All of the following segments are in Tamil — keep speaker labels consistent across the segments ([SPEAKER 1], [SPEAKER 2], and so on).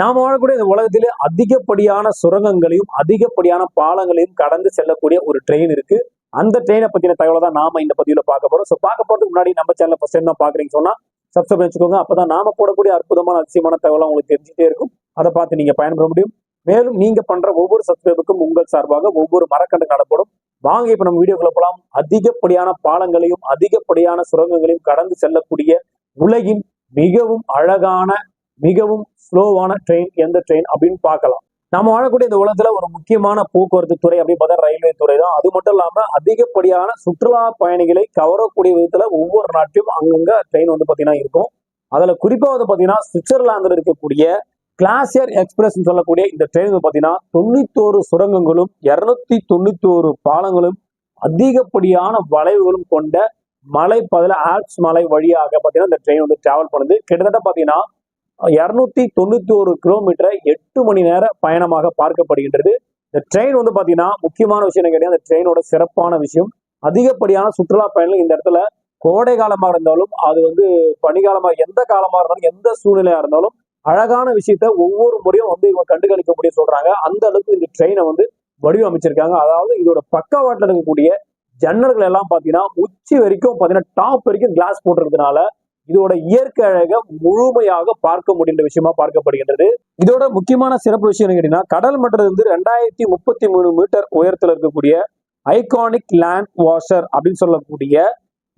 [SPEAKER 1] நாம வாழக்கூடிய இந்த உலகத்திலே அதிகப்படியான சுரங்கங்களையும் அதிகப்படியான பாலங்களையும் கடந்து செல்லக்கூடிய ஒரு ட்ரெயின் இருக்கு. அந்த ட்ரெயினை பத்தின தகவலை தான் நாம இந்த பதிவுல பார்க்க போறோம். ஸோ பார்க்க போறதுக்கு முன்னாடி நம்ம சேனல் ஃபர்ஸ்ட் டைம் தான் பாக்குறீங்க சொன்னா சப்ஸ்கிரைப் வச்சுக்கோங்க அப்பதான் நாம போடக்கூடிய அற்புதமான அதிசயமான தகவலாம் உங்களுக்கு தெரிஞ்சுட்டே இருக்கும். அதை பார்த்து நீங்க பயன்பெற முடியும். மேலும் நீங்க பண்ற ஒவ்வொரு சப்ஸ்கிரைபுக்கும் உங்கள் சார்பாக ஒவ்வொரு மரக்கண்டு காணப்படும். வாங்க இப்ப நம்ம வீடியோக்குள்ள போலாம். அதிகப்படியான பாலங்களையும் அதிகப்படியான சுரங்கங்களையும் கடந்து செல்லக்கூடிய உலகின் மிகவும் அழகான மிகவும் ஸ்லோவான ட்ரெயின் எந்த ட்ரெயின் அப்படின்னு பார்க்கலாம். நம்ம வாழக்கூடிய இந்த உலகத்துல ஒரு முக்கியமான போக்குவரத்து துறை அப்படின்னு பார்த்தா ரயில்வே துறை தான். அது மட்டும் இல்லாம அதிகப்படியான சுற்றுலா பயணிகளை கவரக்கூடிய விதத்துல ஒவ்வொரு நாட்டிலும் அங்கங்க ட்ரெயின் வந்து பாத்தீங்கன்னா இருக்கும். அதுல குறிப்பா வந்து பாத்தீங்கன்னா சுவிட்சர்லாந்துல இருக்கக்கூடிய கிளாசியர் எக்ஸ்பிரஸ் சொல்லக்கூடிய இந்த ட்ரெயின் வந்து பாத்தீங்கன்னா தொண்ணூத்தோரு சுரங்கங்களும் இருநூத்தி தொண்ணூத்தோரு பாலங்களும் அதிகப்படியான வளைவுகளும் கொண்ட மலை பதில ஆல்ப்ஸ் மலை வழியாக பாத்தீங்கன்னா இந்த ட்ரெயின் வந்து டிராவல் பண்ணுது. கிட்டத்தட்ட பாத்தீங்கன்னா இருநூத்தி தொண்ணூத்தி ஒரு கிலோமீட்டரை எட்டு மணி நேர பயணமாக பார்க்கப்படுகின்றது. இந்த ட்ரெயின் வந்து பாத்தீங்கன்னா முக்கியமான விஷயம் என்ன கேட்டீங்கன்னா அந்த ட்ரெயினோட சிறப்பான விஷயம். அதிகப்படியான சுற்றுலா பயணிகள் இந்த இடத்துல கோடை காலமா இருந்தாலும் அது வந்து பனிகாலமா எந்த காலமா இருந்தாலும் எந்த சூழ்நிலையா இருந்தாலும் அழகான விஷயத்த ஒவ்வொரு முறையும் வந்து இவங்க கண்டுகளிக்க முடியும் சொல்றாங்க. அந்த அளவுக்கு இந்த ட்ரெயினை வந்து வடிவமைச்சிருக்காங்க. அதாவது இதோட பக்கவாட்டில் இருக்கக்கூடிய ஜன்னல்கள் எல்லாம் பாத்தீங்கன்னா உச்சி வரைக்கும் பாத்தீங்கன்னா டாப் வரைக்கும் கிளாஸ் போட்டிருக்கிறதுனால இதோட இயற்கை அழக முழுமையாக பார்க்க முடிகின்ற விஷயமா பார்க்கப்படுகின்றது. இதோட முக்கியமான சிறப்பு விஷயம் என்ன கேட்டீங்கன்னா கடல் மட்டத்துல இருந்து ரெண்டாயிரத்தி முப்பத்தி மூணு மீட்டர் உயரத்துல இருக்கக்கூடிய ஐகானிக் லேண்ட் வாஷர் அப்படின்னு சொல்லக்கூடிய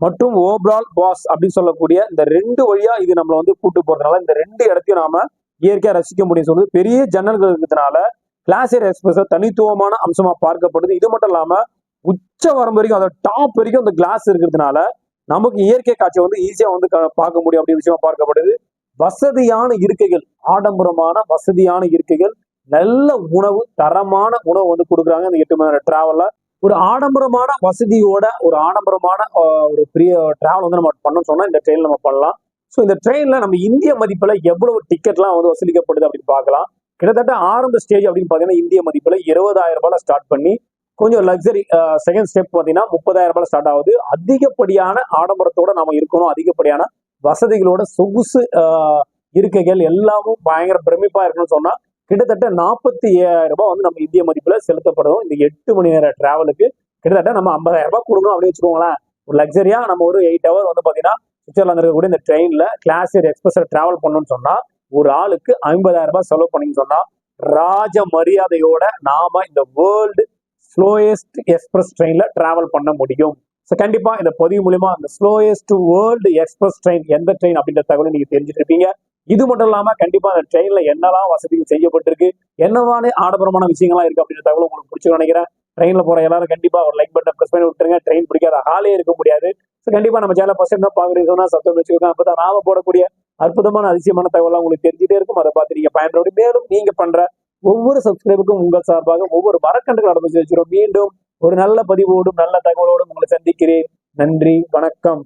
[SPEAKER 1] மற்றும் ஓப்ரால் பாஸ் அப்படின்னு சொல்லக்கூடிய இந்த ரெண்டு வழியா இது நம்மளை வந்து கூட்டு போறதுனால இந்த ரெண்டு இடத்தையும் நாம இயற்கையா ரசிக்க முடியும் சொல்றது பெரிய ஜன்னல்கள் இருக்கிறதுனால கிளாசியர் எக்ஸ்பிரஸ் தனித்துவமான அம்சமா பார்க்கப்படுது. இது மட்டும் இல்லாம உச்ச வரம்பு வரைக்கும் அதோட டாப் வரைக்கும் அந்த கிளாஸ் இருக்கிறதுனால நமக்கு இயற்கை காட்சியை வந்து ஈஸியா வந்து பார்க்க முடியும் அப்படின்னு விஷயமா பார்க்கப்படுது. வசதியான இருக்கைகள் ஆடம்பரமான வசதியான இருக்கைகள் நல்ல உணவு தரமான உணவு வந்து கொடுக்குறாங்க இந்த எட்டு மணி நேரம் டிராவல்ல ஒரு ஆடம்பரமான வசதியோட ஒரு ஆடம்பரமான ஒரு பெரிய டிராவல் வந்து நம்ம பண்ணோம்னு சொன்னா இந்த ட்ரெயின் நம்ம பண்ணலாம். ஸோ இந்த ட்ரெயின்ல நம்ம இந்திய மதிப்புல எவ்வளவு டிக்கெட்லாம் வந்து வசூலிக்கப்படுது அப்படின்னு பார்க்கலாம். கிட்டத்தட்ட ஆரம்ப ஸ்டேஜ் அப்படின்னு பார்த்தீங்கன்னா இந்திய மதிப்புல இருபதாயிரம் ரூபாய் ஸ்டார்ட் பண்ணி கொஞ்சம் லக்ஸரி செகண்ட் ஸ்டெப் பார்த்தீங்கன்னா முப்பதாயிரம் ரூபாய் ஸ்டார்ட் ஆகுது. அதிகப்படியான ஆடம்பரத்தோட நம்ம இருக்கணும். அதிகப்படியான வசதிகளோட சொகுசு இருக்கைகள் எல்லாமும் பயங்கர பிரமிப்பா இருக்கணும்னு சொன்னா கிட்டத்தட்ட நாற்பத்தி ஏழாயிரம் ரூபாய் வந்து நம்ம இந்திய மதிப்புல செலுத்தப்படும் இந்த எட்டு மணி நேர டிராவலுக்கு கிட்டத்தட்ட நம்ம ஐம்பதாயிரம் ரூபாய் கொடுக்கணும் அப்படின்னு வச்சுக்கோங்களேன். ஒரு லக்ஸரியா நம்ம ஒரு எயிட் ஹவர் வந்து பாத்தீங்கன்னா சுவிட்சர்லாந்து இருக்கக்கூடிய இந்த ட்ரெயின்ல கிளாசியர் எக்ஸ்பிரஸ்ல டிராவல் பண்ணணும்னு சொன்னா ஒரு ஆளுக்கு ஐம்பதாயிரம் ரூபாய் செலவு பண்ணின்னு சொன்னா ராஜ மரியாதையோட நாம இந்த வேர்ல்டு ஸ்லோயஸ்ட் எக்ஸ்பிரஸ் ட்ரெயினில் ட்ராவல் பண்ண முடியும். ஸோ கண்டிப்பாக இந்த பதிவு மூலிமா அந்த ஸ்லோயஸ்ட் வேர்ல்டு எக்ஸ்பிரஸ் ட்ரெயின் எந்த ட்ரெயின் அப்படின்ற தகவலை நீங்கள் தெரிஞ்சுட்டு இருப்பீங்க. இது மட்டும் இல்லாமல் கண்டிப்பாக அந்த ட்ரெயினில் என்னெல்லாம் வசதிகள் செய்யப்பட்டிருக்கு என்னவான ஆடம்பரமான விஷயங்கள்லாம் இருக்குது அப்படின்ற தகவல் உங்களுக்கு பிடிச்சி நினைக்கிறேன். ட்ரெயினில் போகிற எல்லாரும் கண்டிப்பாக ஒரு லைக் பட்டன் ப்ரெஸ் பண்ணி விட்டுருங்க. ட்ரெயின் பிடிக்காத ஹாலே இருக்க முடியாது. ஸோ கண்டிப்பாக நம்ம சேனல் ஃபஸ்ட் தான் பாக்குறீங்கன்னா சத்தம் வச்சுக்கோங்க. அப்பதான் நாம போடக்கூடிய அற்புதமான அதிசயமான தகவலாம் உங்களுக்கு தெரிஞ்சுட்டே இருக்கும். அதை பார்த்து நீங்கள் பயன்படுத்தி மேலும் நீங்கள் பண்ணுற ஒவ்வொரு சப்ஸ்கிரைபுக்கும் உங்கள் சார்பாக ஒவ்வொரு மரக்கன்றுகள் நடந்து வச்சிருக்கிறோம் மீண்டும் ஒரு நல்ல பதிவோடும் நல்ல தகவலோடும் உங்களை சந்திக்கிறேன். நன்றி வணக்கம்.